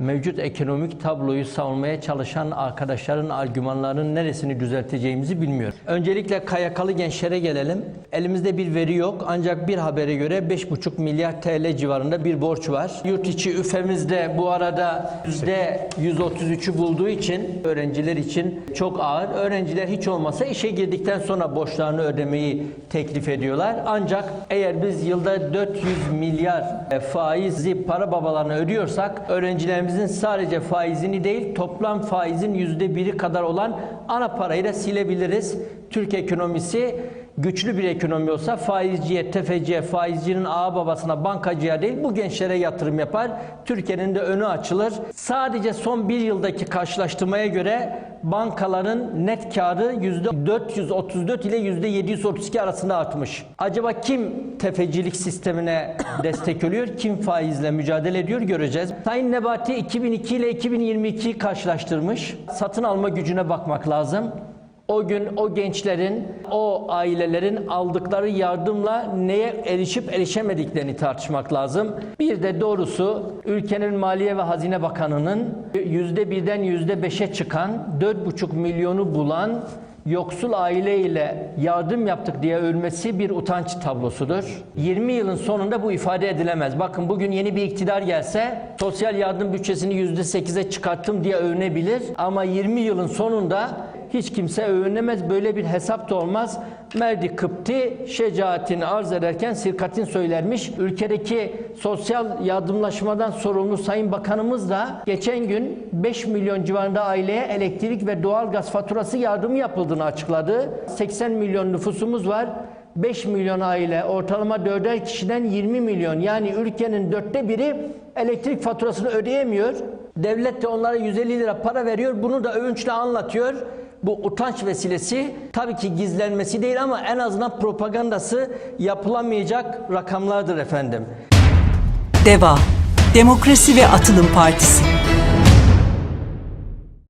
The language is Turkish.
mevcut ekonomik tabloyu savunmaya çalışan arkadaşların argümanlarının neresini düzelteceğimizi bilmiyorum. Öncelikle KYK'lı gençlere gelelim. Elimizde bir veri yok ancak bir habere göre 5,5 milyar TL civarında bir borç var. Yurt içi üfemizde bu arada %133'ü bulduğu için öğrenciler için çok ağır. Öğrenciler hiç olmasa işe girdikten sonra borçlarını ödemeyi teklif ediyorlar. Ancak eğer biz yılda 400 milyar e, faizi para babalarına ödüyorsak öğrencilerimizin sadece faizini değil toplam faizin yüzde biri kadar olan ana parayı da silebiliriz. Türk ekonomisi güçlü bir ekonomi olsa faizciye, tefeciye, faizcinin ağa babasına, bankacıya değil bu gençlere yatırım yapar. Türkiye'nin de önü açılır. Sadece son bir yıldaki karşılaştırmaya göre bankaların net karı %434 ile %732 arasında artmış. Acaba kim tefecilik sistemine destek oluyor, kim faizle mücadele ediyor göreceğiz. Sayın Nebati 2002 ile 2022 karşılaştırmış. Satın alma gücüne bakmak lazım. O gün o gençlerin, o ailelerin aldıkları yardımla neye erişip erişemediklerini tartışmak lazım. Bir de doğrusu ülkenin Maliye ve Hazine Bakanı'nın yüzde birden yüzde beşe çıkan 4,5 milyonu bulan yoksul aile ile yardım yaptık diye övülmesi bir utanç tablosudur. 20 yılın sonunda bu ifade edilemez. Bakın bugün yeni bir iktidar gelse sosyal yardım bütçesini %8'e çıkarttım diye övünebilir. Ama 20 yılın sonunda hiç kimse övünemez. Böyle bir hesap da olmaz. Merdi Kıpti şecaatini arz ederken sirkatin söylermiş. Ülkedeki sosyal yardımlaşmadan sorumlu Sayın Bakanımız da geçen gün 5 milyon civarında aileye elektrik ve doğalgaz faturası yardımı yapıldığını açıkladı. 80 milyon nüfusumuz var. 5 milyon aile ortalama 4'er kişiden 20 milyon yani ülkenin dörtte biri elektrik faturasını ödeyemiyor. Devlet de onlara 150 lira para veriyor. Bunu da övünçle anlatıyor. Bu utanç vesilesi tabii ki gizlenmesi değil ama en azından propagandası yapılamayacak rakamlardır efendim. DEVA Demokrasi ve Atılım Partisi